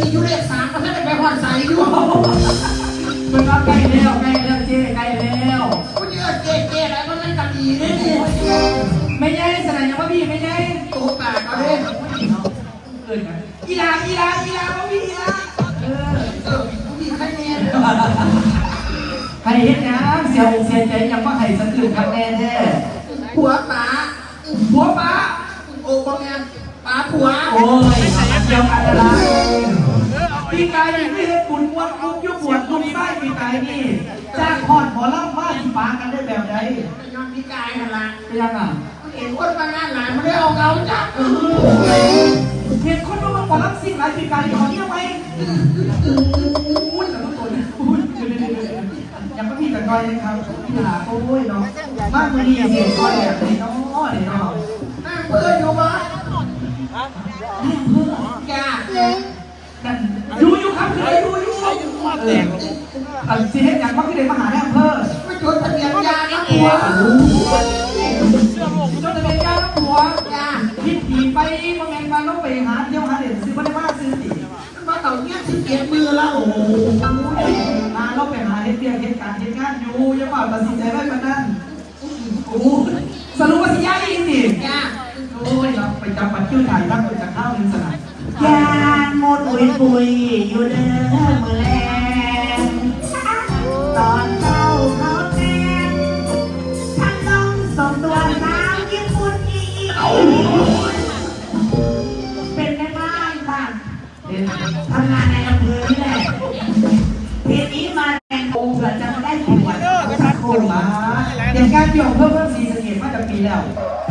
ตอนนี้อยู่เลขสามก็ไม่ได้ไปหอดใส่อยู่มันก็ใกล้แล้วใกล้แล้วเจ๊ใกล้แล้วกูเยอะเจ๊เจ๊อะไรมันไม่กำดีเลยนี่ไม่ใช่สนามยังว่าพี่ไม่ใช่ตัวปากเอาเลยเกินกันกีฬากีฬากีฬาว่าพี่กีฬาเออเออกูมีใครเนี่ยใครเห็นนะเสียอกเสียใจยังว่าใครสะเทือนครั้งแน่แท้ผัวป๋าหัวป้าโอ้บางแงป๋าผัวโอ้ยเดียวกันอะไร ปีกายนี่ไม่เห็นบุญบวชลุกยุบบวชลุกไส้ปีกายนี่จ้างคอนหมอลำว่าที่ปากันได้แบบใดไปยอมพี่กายนั่นละเป็นยังอะเห็นคนมางานหลายมันได้เอาเกาจับเห็นคนมาหมอลำสิ่งหลายปีกายขอเนี้ยไหมอุ้ยแต่ต้องตัวเนี่ยอุ้ยยังไม่มีแต่ก้อยนะครับพี่หลาโอ้ยเนาะมากมือดีเสียงก้อยแบบไหนเนาะเนาะเพื่อนอยู่บ้านเพื่อแก นั่นอยู่อยู่ครับคืออยู่อยู่ เอออันสิเฮ็ดอย่างว่าคือได้มหาแม่อำเภอไม่จดทะเบียนยานะผัวเสื้อหมกจนจะเป็นยาครับผัวยาพิษผีไปมาแมงมาต้องไปหาเที่ยวหาเด็ดซื้อมาได้มาซื้อสิมาเต่าเงี้ยสิเกียรมือแล้วโอ้โหมาเราไปหาเฮ็ดเตียงเฮ็ดการเฮ็ดงานอยู่ย่าเปล่าตัดสินใจไว้ปานนั้นโอ้โหสรุปว่าสิย้ายอีกสิยาโอ้ยเราไปจับปัดคิ้วถ่ายบ้างคนจะเข้าหนึ่งสนามยานหมดปุยปุยอยู่เด้อมือแร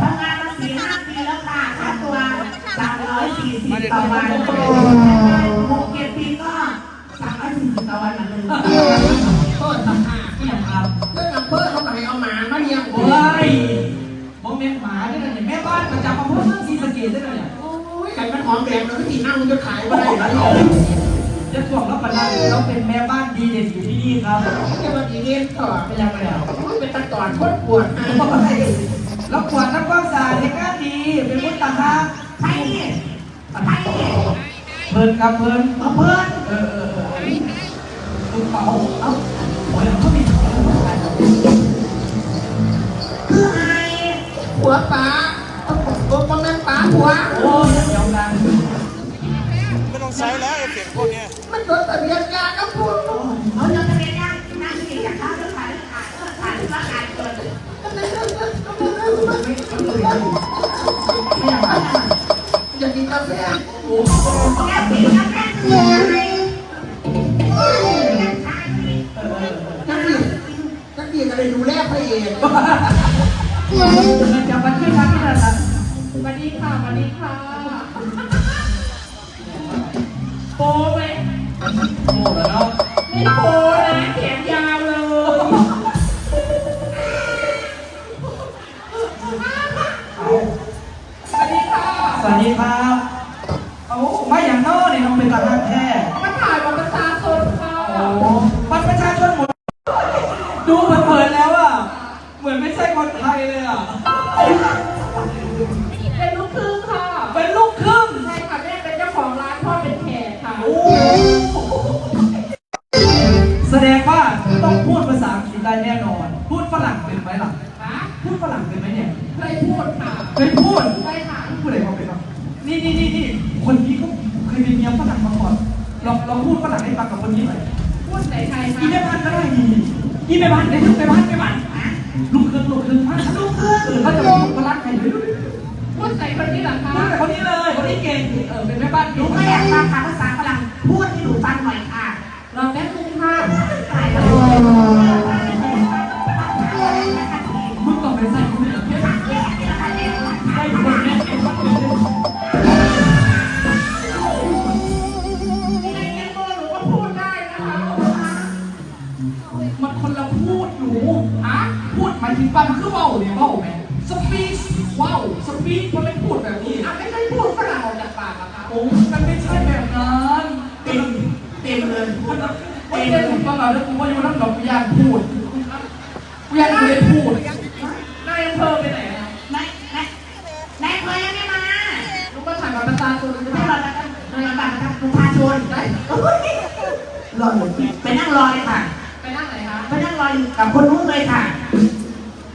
ทำงานมาสี่ห้าปีแล้วค่ะค่าตัวสามร้อยสี่สิบต่อวันหกเจ็ดปีก็สามร้อยสี่สิบต่อวันเหมือนเดิมโทษสัมภาที่ยังทำเรื่องอำเภอเขาไปเอาหมามาเลี้ยงโอ้ยโมเมนต์หมาด้วยนะเนี่ยแม่บ้านประจำอำเภอเมืองศรีสะเกษด้วยนะเนี่ยโอ้ยไก่มันหอมแดงเลยที่นั่งจะขายมาได้แล้วจะบอกรับประทาเราเป็นแม่บ้านดีเด่นอยู่ที่นี่ครับจะมาดีเรียนต่อไม่ยังไม่แล้วเป็นตะกอนโคตรปวด เราขวดน้ำความสะอาดในงานดีเป็นมุตตาฮะใช่ดิใช่ดิเพลินครับเพลินเพื่นเออเออเออตุ๊กเป๋าเอ้าโอ้ยเขามีคือไอ้หัวป๋าโอ้บางแม่ป๋าหัวโอ้ยเดี๋ยวกันไม่ต้องใช้แล้วไอ้เสียงพวกนี้มันจดทะเบียนยาก็พูด เขาจะไปย่างนั่งกินกับข้าวเรื่องขายเรื่องขายเรื่องขายเรื่องขายเกิน อยากกินกาแฟแก้ปีกแก้เกลือไอ้นักเรียนนักเรียนอะไรดูแลพระเอกมันจะมาขึ้นทางที่นั่นนะสวัสดีค่ะสวัสดีค่ะโปไหมโอ้แล้วเนาะไม่โปนะแขนย ดีครับเอามาอย่างนอกเนี่ยน้องเป็นตาฮักแท้มาถ่ายบัตรประชาชนค่ะโอ้บัตรประชาชนหมด ดูเผินๆแล้วอะ เหมือนไม่ใช่คนไทยเลยอะ เป็นลูกครึ่งค่ะ เป็นลูกครึ่ง ใช่ค่ะแม่เป็นเจ้าของร้านพ่อเป็นแขกค่ะ โอ้แสดงว่าต้องพูดภาษาอังกฤษได้แน่นอน พูดฝรั่งเป็นไหมล่ะคะพูดฝรั่งเป็นไหมเนี่ยเคยพูดค่ะเคยพูดใช่ค่ะพูดอะไรมาเป็นบ้าง นี่นี่นี่นี่คนนี้เขาเคยเป็นเมียฝรั่งมาก่อนลองลองพูดฝรั่งให้ฟังกับคนนี้หน่อยพูดไหนไทยอีคะแม่บ้านก็ได้นี่อีแม่บ้านได้ทุกแม่บ้านแม่บ้านลูกครึ่งลูกครึ่งมาลูกครึ่งเขาจะพูดฝรั่งใครเลยพูดไหนคนนี้เหรอคะพูดแต่คนนี้เลยคนนี้เก่งเออเป็นแม่บ้านหนูเก่งก็อยากฟังภาษาฝรั่งพูดให้หนูฟังหน่อยค่ะลองแป๊บนึงค่ะตายแล้วมึงต้องไปใส่คนนี้ รออยู่ไปนั่งรอเลยค่ะ ไปนั่งไหนคะ ไปนั่งรออยู่กับคนนู้นเลยค่ะ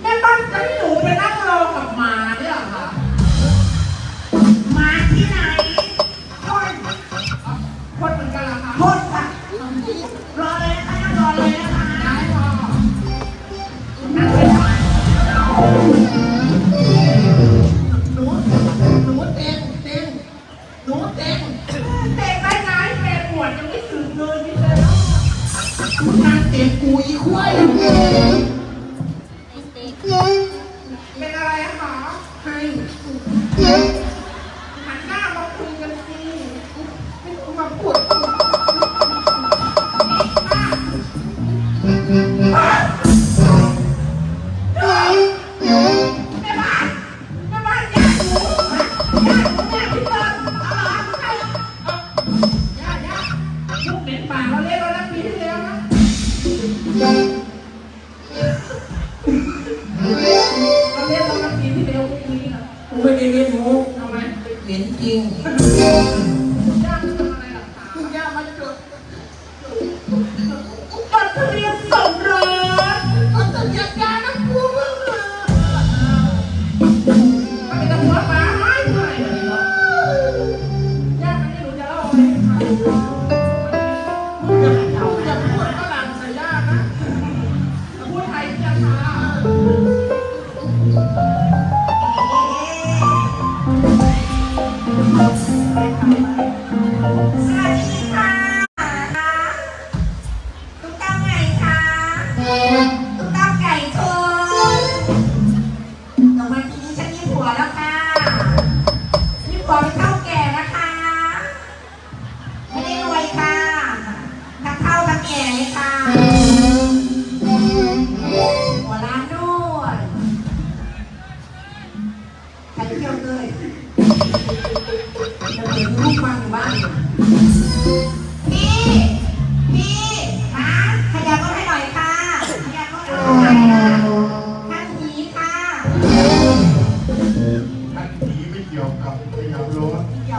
แม่บ้านจะให้หนูไปนั่งรอกับหมา เป็นอะไรอะคะให้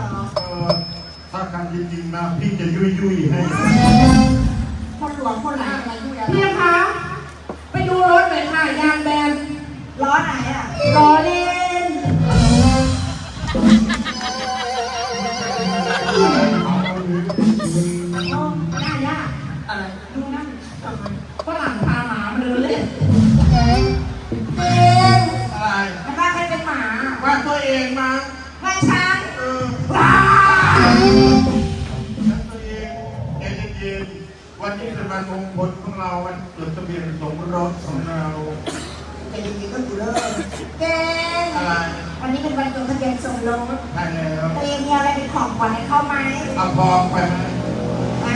ถเดี๋ยวเออถ้าการจริงๆนะพี่จะยุยยุยๆให้คนหลวงคนไหนอะไรดูแลพี่คะ ไปดูรถหน่อยค่ะ ยางแบนล้อไหนอะ ล้อเล่ เราวันจดทะเบียนสมรสของเราแต่จริงๆก็อยู่เลยเต้นอะไรวันนี้เป็นวันจดทะเบียนสมรสใช่แล้วตัวเองมีอะไรเป็นของขวัญให้เขาไหมเอาพองไปไหมนะ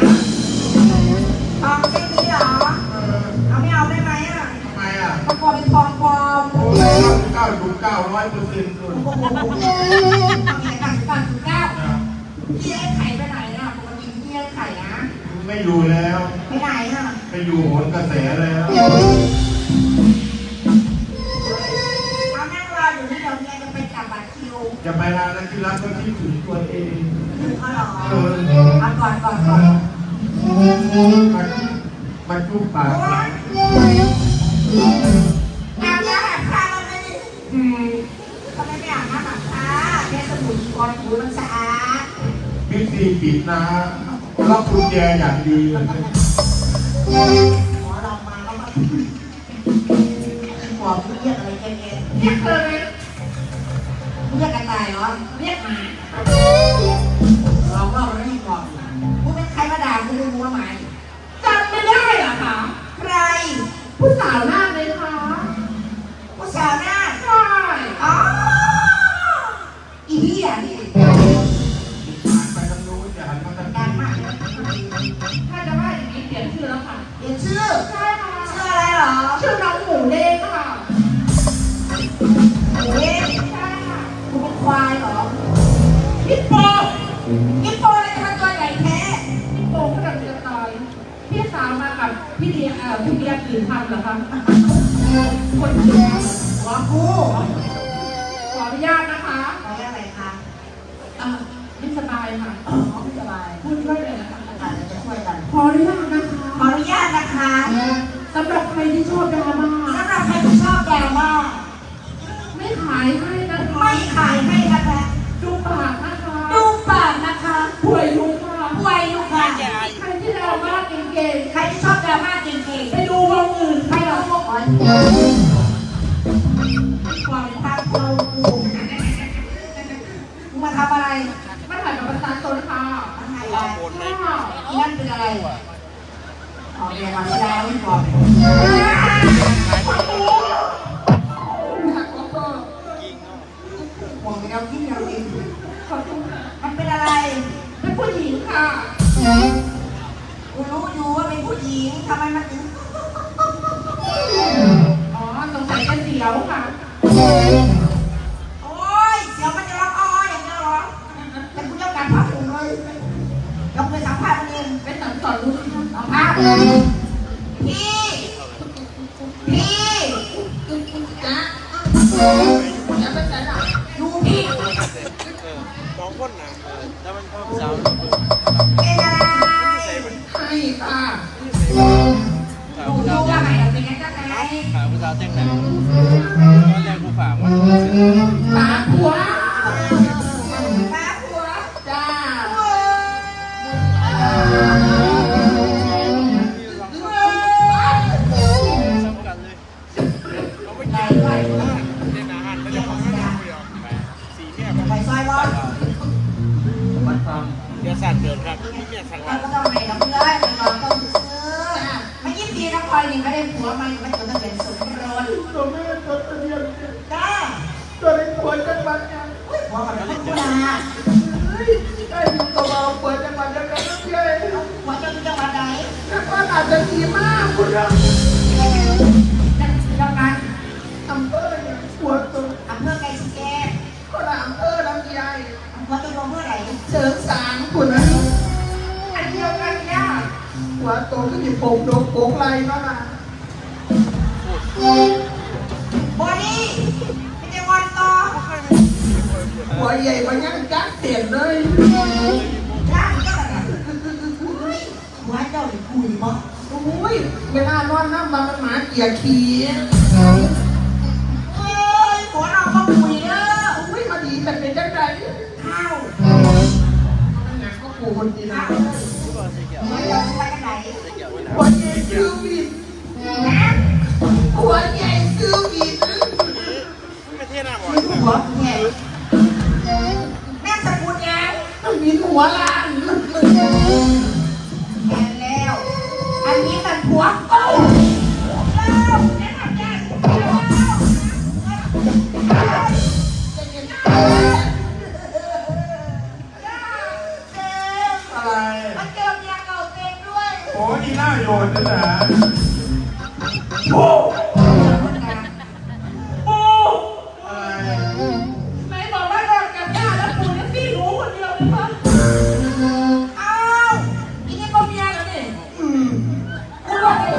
ทองเส้นนี้เหรอ เออเอาไม่เอาได้ไหมอะทำไมอะมันกลัวเป็นทองปลอมโอ้ยเก้าถูกเก้าร้อยเปอร์เซ็นต์เลยโอ้โหทำไมต่างกันถึงเก้าพี่ไอ้ไข่ไปไหนอะปกติพี่ไอ้ไข่นะ ไม่อยู่แล้ว ไปไหนอะไปอยู่โหนกระแสแล้ว เอานั่งรออยู่นี่เดี๋ยวเมียจะไปจับบัตรคิวจะไปร้านนั้นที่รักก็ที่ถึงตัวเองถึงเขาเหรอเออเอาก่อนก่อนก่อนมามาจุ๊บปากนะอาบน้ำแบบข้าวมันไม่ได้อืมทำไมไม่อาบน้ำแบบข้าแค่สมุนก่อนหูมันสะอาดบิ๊กซีปิดนะ ล็อกกุญแจอย่างดีหมอเรามาแล้วก็หมอเรียกอะไรเงี้ยเรียกเธอเลยเรียกกระต่ายเหรอเรียกหมาเราว่ามันไม่มีบอกกูเป็นใครมาด่ากูดูว่าไหมจ ญาตนะคะขอเรียกอะไรคะเอ่อไม่สบายค่ะอ๋อไม่สบายพูดด้วยเลยนะคะอาจจะช่วยกัน ขออนุญาตนะคะขออนุญาตนะคะสำหรับใครที่ชอบดราม่าสำหรับใครที่ชอบดราม่าไม่ขายให้นะคะไม่ขายให้นะคะดูปากนะคะดูปากนะคะป่วยยุงค่ะป่วยอยู่ค่ะใครที่ดราม่าเก่งใครที่ชอบดราม่าเก่งๆไปดูวงอื่นๆไปให้หรเราอกพวกอ๋อยความตามเรากู มึงมาทำอะไรมาถ่ายกับประชาชนค่ะมาถ่ายอะไรค่ะนั่นเป็นอะไรอ๋อเรียนมาไม่ได้ไม่พอหักก็ก็หวังเราที่เราเองขอบคุณค่ะมันเป็นอะไร เป็นผู้หญิงค่ะกูรู้อยู่ว่าเป็นผู้หญิงทำไมมันถึงอ๋อสงสัยจะเสียวค่ะ สัมภาษณ์พี่พี่จ๊ะอย่าไปใส่หลังดูพี่สองคนนะแล้วมันเพิ่มสาวเป็นอะไรให้ค่ะดูดูว่าไงเป็นยังไงขาวผู้สาวแจ้งไหนตอนแรกกูฝากว่าปากหัว ดี๋ยวสัตว์เกิดครับที่เนี่ยสังเรากัดก็ต้องให้น้ำเลือดน้องต้องซื้อไม่ยิ่งดีน้องพลอยนี่ก็ได้ผัวมาอยู่ไม่จนต้องเป็นสมรสตัวแม่ตัวเดียวจ้าตัวเล็กป่วยจังหวัดเนี่ยผัวกับเป็นผู้นาเฮ้ยไอ้ยูตัวเราป่วยจังหวัดยังไงเย้ยผัวจะเป็นจังหวัดไหนแต่ว่าอาจจะดีมากคุณอะจั หัวโตขึ้นอยู่ผมโดนโกงไรมามาบอดี้ไม่ใช่วันต่อหัวใหญ่มายังจักเสียนเลยร่างก็แบบหัวเจ้าหรือคุยบ่โอ้ยเวลานอนน้ำมันหมาเกียร์ขี้เอ้ยหัวเราก็คุยเด้อโอ้ยมาดีแต่เป็นจังไงข้าวนั่นไงก็ปูคนดีนะ ซื้อวินหัวใหญ่ซื้อวินไม่เท่หน้าบอยหัวแง่แม่สกุลยังมีหัวล้านแล้ว อันนี้มันหัวโอ้เโดนนะจ๊ะอะไรไหนบอกว่าโดนกับย่าแล้วปู่ยังพี่รู้คนเดียวเลยคะอ้าวอีนี่ก็เมียแล้วนี่อืมกูบอกเลย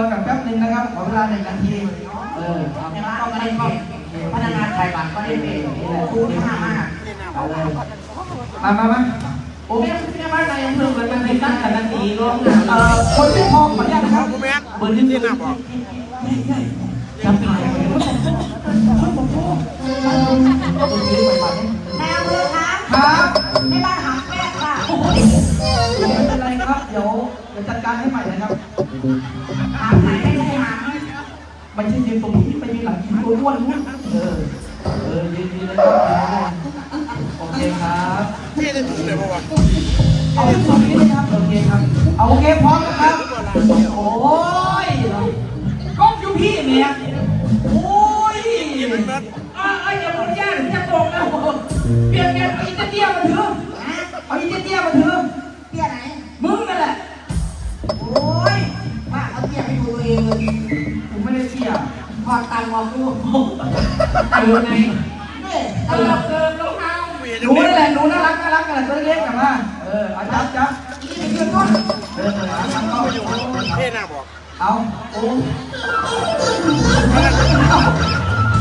รกับแป๊บหนึ่งนะครับขอเวลาหนึ่งนาที เออเอาในบ้าก็ไม่ได้เป็พนักงานขายบัตรก็ได้เป็นคูณห้ามากเอาเลยมามามาโอ้แม่แม่บ้านนายอำเภอเหมือนกันเลยตั้งการันตีร้องนเอ่อคนที่ทองขออนุญาตนะครับกูแม่เบอร์หนึ่งที่หน้าบอกจำถ่ายไว้ว่าคนบอกพ่อแม่เพื่อครับครับไม่บ้านหา จัดการให้ใหม่นะครับหาไหนไม่ใช่หาไม่ใช่ยืนตรงนี้ไปยืนหลังกินตัวอ้วนนู้นเออ เออยืนยืนเลยครับยืนเลยโอเคครับพี่ได้ถึงเลยปะวะเอาตรงนี้นะครับ โอเคครับ เอาโอเคพร้อมนะครับ โอ้ยกล้องอยู่พี่เนี่ยโอ้ยอ่าไอ้อย่าพูดยากจะตกนะเปลี่ยนกันอีเตี้ยมาถือเพอตังค์มากูเออไงนี่เติมเติมรองเท้าหนูนั่นแหละหนูน่ารักน่ารักกันแหละตัวเล็กๆกันมาเออเอาจับจับนี่เป็นเรื่องต้นเออเออเอาจับเข้าพี่หน้าบอกเอาโอ้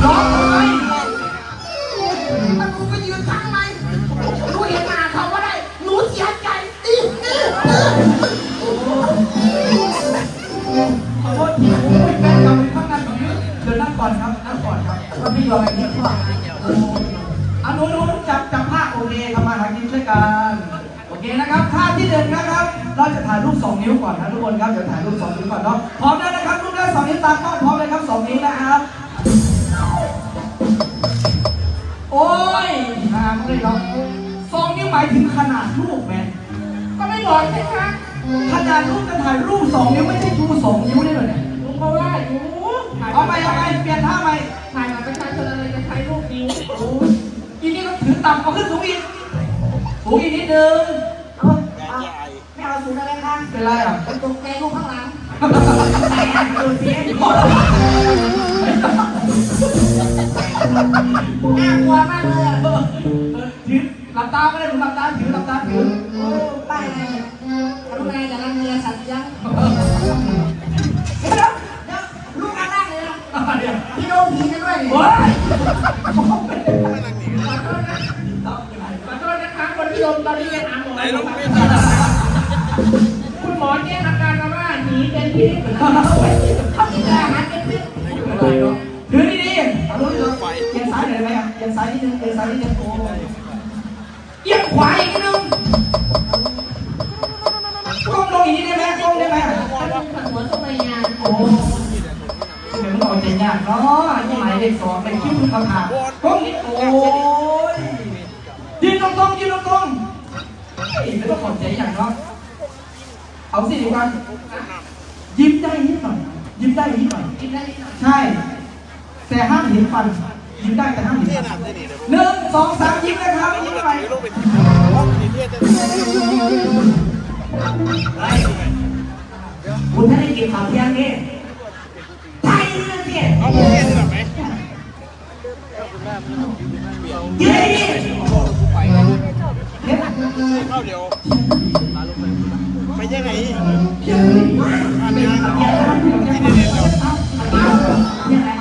ร้องทำไถ่ายรูปสองนิ้วก่อนนะทุกคนครับเดี๋ยวถ่ายรูปสองนิ้วก่อนเนาะพร้อมแล้วนะครับรูปแรกสองนิ้วตามกล้องพร้อมเลยครับสองนิ้วนะครับโอ้ยหาไม่ได้หรอกสองนิ้วหมายถึงขนาดรูปแมนก็ไม่บอกใช่ไหมขนาดรูปจะถ่ายรูปสองนิ้วไม่ใช่ชูสองนิ้วได้เลยเนี่ยลุงก็ว่าอยู่เอาไปเอาไปเปลี่ยนท่าไปถ่ายมาประชาชนอะไรจะใช้รูปนิ้วอีนี่ก็ถือต่ำเอาขึ้นสูงอีกสูงอีกนิดนึงเอาเอา ไม่เอาสูงอะไรข้างเป็นไรอะตกใจลูกข้างหลังดูสิพอน่ากลัวมากเลยอะถือหลับตาก็ได้หนูหลับตาถือหลับตาถือโอ้ป้ายอะไรเนี่ยกรุณาอย่ารังเกียจสัตว์ยังเดี๋ยวเดี๋ยวเดี๋ยวลูกข้างล่างเลยนะเดี๋ยวพี่โดนผีกันด้วยเนี่ยโอ้ยขอโทษนะขอโทษนะคะคนที่ลมตอนนี้ยังหาหมอไหนอยู่ลูกค่ะพี่ถ่ายได้ เขากินแต่อาหารเป็นพิษถือดีๆเอาลูกเอียงซ้ายหน่อยไหมอะเอียงซ้ายนิดนึงเอียงซ้ายนิดนึงโอ้ยเอียงขวาอีกนิดนึงก้มลงอีกนิดได้ไหมก้มได้ไหมหัวทำไมงานโอ้เดี๋ยวเราจะยากเนาะยังหมายเลขสองเป็นคิ้วคุณประธานก้มนิดโอ้ยยืนตรงๆยืนตรงๆเฮ้ยไม่ต้องขอบใจอย่างเนาะเอาสิดีกว่า ยิ้มได้นิดหน่อย ยิ้มได้นิดหน่อย กินได้นิดหน่อยใช่ แต่ห้ามเห็นฟัน ยิ้มได้แต่ห้ามเห็นพี่ฟันหน้าได้ดีเลยหนึ่งสองสามยิ้มนะครับยิ้มไปลูกไปรอบนี้พี่จะคุณท่านได้กินข้าวเที่ยงนี่ใช่เลยเสียเอาไปเที่ยวได้ไหมยืนดิเนี่ยเข้าเดี๋ยวไปยังไง ไปยังไงอันนี้